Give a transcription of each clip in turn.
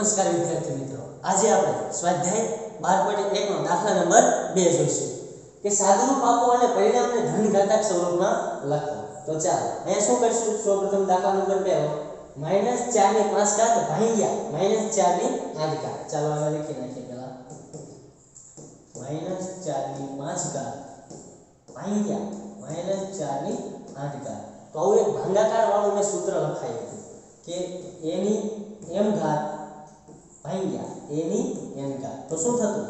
નમસ્કાર વિદ્યાર્થી મિત્રો આજે આપણે સ્વાધ્યાય બાર પોઈન્ટ એકનો દાખલા નંબર બે જોઈશું કે સાદુરૂપ આપો અને પરિણામને ધનઘાતક સ્વરૂપમાં લખો તો ચાલો અહીંયા શું કરશું સૌપ્રથમ દાખલા નંબર બે માઇનસ ચાર ની પાંચ ઘાત ભાંગ્યા માઇનસ ચાર ની આઠ ઘાત ચાલો હવે લખી નાખીએ પેલા માઇનસ ચાર ની પાંચ ઘાત ભાંગ્યા માઇનસ ચાર ની આઠ ઘાત તો આવું એક ભાંગાકાર વાળું મેં સૂત્ર લખાયું હતું કે એની એમ ઘાત ભાંગ્યા. એની એન ઘાત તો શું થતું?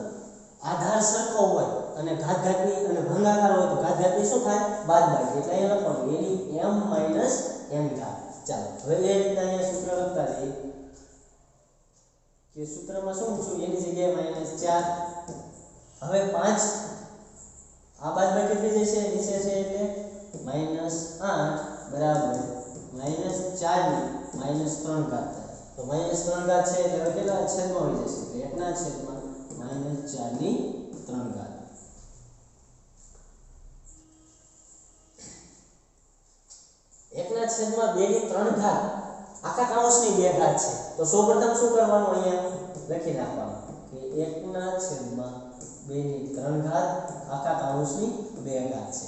આધાર સરખો હોય અને ઘાત ઘાતની અને ભંગાકાર હોય તો ઘાત ઘાતની શું થાય? બાદબાકી. એટલે અહીંયા લખવાનું. એની એમ માઇનસ એન ઘાત. ચાલો. હવે એ રીતના સૂત્ર લખતા જઈએ. કે સૂત્રમાં શું મૂકશું? એની જગ્યાએ માઇનસ ચાર. હવે પાંચ. આ બાદબાકી થઈ જશે. નીચે છે એટલે માઇનસ આઠ બરાબર માઇનસ ચારની માઇનસ ત્રણ ઘાત થાય તો માઇનસ ત્રણ ઘાત છે એટલે હવે કેટલા? છેદમાં આવી જશે. એટલે એકના છેદમાં માઇનસ ચારની ત્રણ ઘાત. એકના છેદમાં બે ની ત્રણ ઘાત. આખા કાઉન્સની બે ઘાત છે. તો સૌપ્રથમ શું કરવાનું અહીંયા? લખી નાખવાનું કે એકના છેદમાં બે ની ત્રણ ઘાત આખા કાઉન્સની બે ઘાત છે.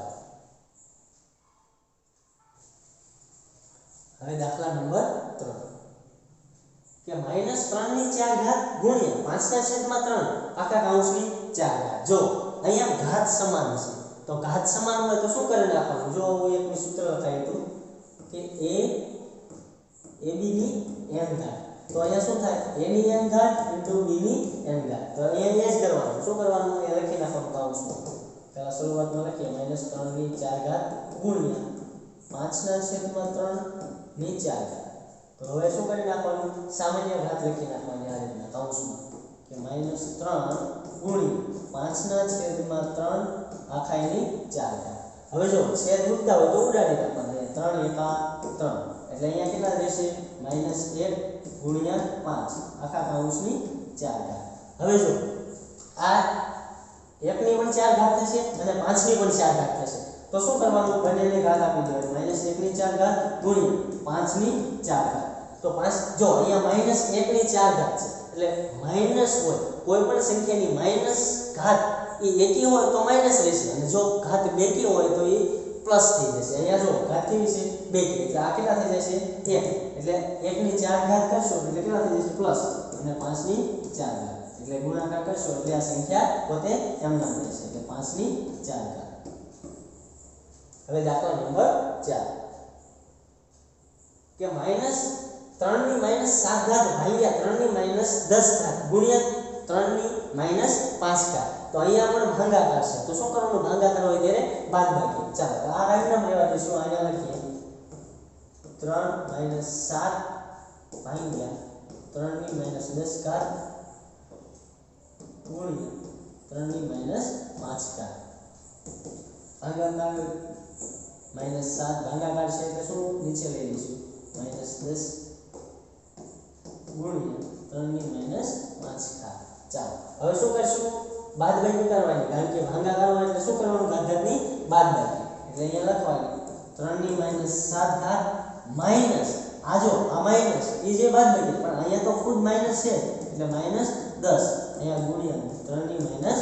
હવે દાખલા નંબર ત્રણ. કે માઇનસ ત્રણની ચાર ઘાત ગુણ્યા પાંચના છેદમાં ત્રણ. આખા કૌંસની ચાર ઘાત. જો અહીંયા ઘાત સમાન છે તો ઘાત સમાન હોય તો શું કરી નાખવાનું? જો હું એક સૂત્ર લખાયું તો? કે a ab ની n ઘાત. તો અહીંયા શું થાય? a ની n ઘાત b ની n ઘાત. તો અહીંયા એ જ કરવાનું. શું કરવાનું? એ લખી નાખવાનું કૌંસમાં પહેલા શરૂઆતમાં લખીએ. માઇનસ ત્રણની ચાર ઘાત ગુણ્યા પાંચના છેદમાં ત્રણ, નીચે આવ્યા તો હવે શું કરી નાખવાનું? સામાન્ય ઘાત લખી નાખવાની આ રીતના, કૌંસમાં. કે માઇનસ ત્રણ ગુણી પાંચના છેદમાં ત્રણ, આખા એની ચાર હવે જો છેદ મૂકતા હોય તો ઉડાડી નાખવાનું. ત્રણ એકા ત્રણ. એટલે અહીંયા કેટલા રહેશે? માઇનસ એક ગુણ્યા પાંચ. આખા કૌંસની ચાર હવે જો આ એકની પણ ચાર ઘાત થશે અને પાંચની પણ ચાર ઘાત થશે. તો શું કરવાનું બંનેને ઘાત આપી દેવાની માઇનસ એકની ચાર ઘાત ગુણ્યા પાંચની ચાર ઘાત તો પાંચ જો અહીંયા માઇનસ એકની ચાર ઘાત છે એટલે માઇનસ હોય કોઈ પણ સંખ્યાની માઇનસ ઘાત એ એકી હોય તો માઇનસ રહેશે અને જો ઘાત બેકી હોય તો એ પ્લસ થઈ જશે અહીંયા જો ઘાત કેવી છે બેકી એટલે આ કેટલા થઈ જશે એક એટલે એકની ચાર ઘાત કરશો એટલે કેટલા થઈ જશે પ્લસ અને પાંચની ચાર ઘાત એટલે ગુણાકાર કરશો એટલે આ સંખ્યા પોતે એમ નામ રહેશે એટલે પાંચની ચાર ઘાત હવે દાખલા નંબર ચાર કે માઇનસ ત્રણ ની માઇનસ સાત ઘાત ભાગ્યા ત્રણ ની માઇનસ દસ ઘાત ગુણ્યા ત્રણ ની માઇનસ પાંચ ઘાત તો અહીંયા પણ ભાંગાકાર છે તો શું કરવાનું ભાંગાકાર હોય ત્યારે બાદ બાકી ચાલો આ રાઈટમ લેવા દઈશું અહીંયા લખીએ ત્રણ માઇનસ સાત ભાગ્યા ત્રણ ની માઇનસ દસ ઘાત ગુણ્યા ત્રણ ની માઇનસ પાંચ ઘાત ભાગાકાર માઇનસ સાત, ભાગાકાર છે એટલે શું? નીચે લઈ લઈશું. માઇનસ દસ ગુણ્યા ત્રણની માઇનસ પાંચ ખા ચાલો, હવે શું કરશું? બાદ બાકી કરવાની કારણ કે ભાગાકાર હોય શું કરવાનું? ઘાતઘાતની બાદ બાકી એટલે અહીંયા લખવાની. ત્રણની માઇનસ સાત ઘાત માઇનસ આ જો, આ માઇનસ એ જે બાદ બાકી પણ અહીંયા તો ખુદ માઇનસ છે. એટલે માઇનસ દસ. અહીંયા ગુણ્યા ત્રણની માઇનસ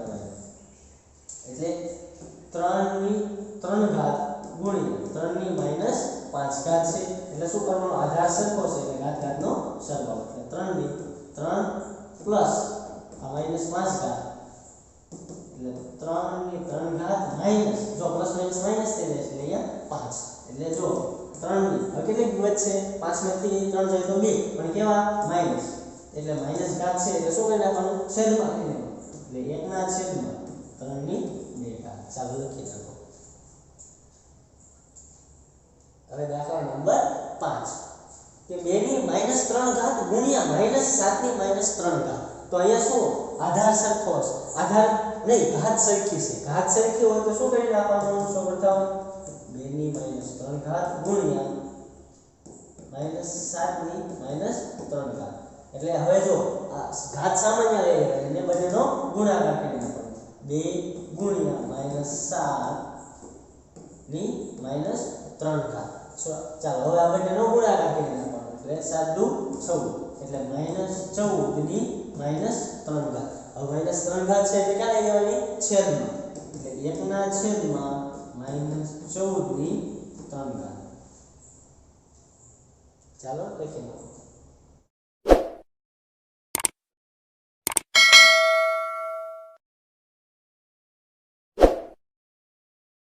ત્રણની ત્રણ ઘાત ગુણ્યા, ત્રણની માઇનસ પાંચ ઘાત છે. એટલે શું કરવાનું? આધાર સરખો છે, એટલે ઘાત ઘાતનો સરવાળો. એટલે ત્રણની ત્રણ પ્લસ આ માઇનસ પાંચ ઘાત. એટલે ત્રણની ત્રણ ઘાત માઇનસ જો પ્લસ માઇનસ માઇનસ થઈ જાય એટલે અહીંયા પાંચ. એટલે જો ત્રણની હવે કેટલી છે? પાંચમાંથી ત્રણ જાય તો બે, પણ કેવા? માઇનસ એટલે માઇનસ ઘાત છે, એટલે શું કરી નાખવાનું? છેદમાં એટલે એકના છેદમાં ત્રણ ની બે ઘાત ચાલો લખી નાખો હવે દાખલા નંબર પાંચ કે બે ની માઇનસ ત્રણ ઘાત ગુણ્યા માઇનસ સાત ની માઇનસ ત્રણ ઘાત તો અહીંયા શું આધાર સરખો હશે આધાર નહીં ઘાત સરખી છે ઘાત સરખી હોય તો શું કરી નાખવાનું સૌપ્રથમ બે ની માઇનસ ત્રણ ઘાત ગુણ્યા માઇનસ સાત ની માઇનસ ત્રણ ઘાત એટલે હવે જો આ ઘાત સામાન્ય લઈ લેવાય એને બંનેનો ગુણાકાર કરી નાખવાનો બે ગુણ્યા માઇનસ સાત ની માઇનસ ત્રણ ઘાત સો- ચાલો હવે આ બંનેનો ગુણાકાર કરી નાખવાનો એટલે સાત દુ ચૌદ એટલે માઇનસ ચૌદ ની માઇનસ ત્રણ ઘાત હવે માઇનસ ત્રણ ઘાત છે એટલે ક્યાં લઈ જવાની છેદમાં એટલે એકના છેદમાં માઇનસ ચૌદ ની ત્રણ ઘાત ચાલો લખી નાખો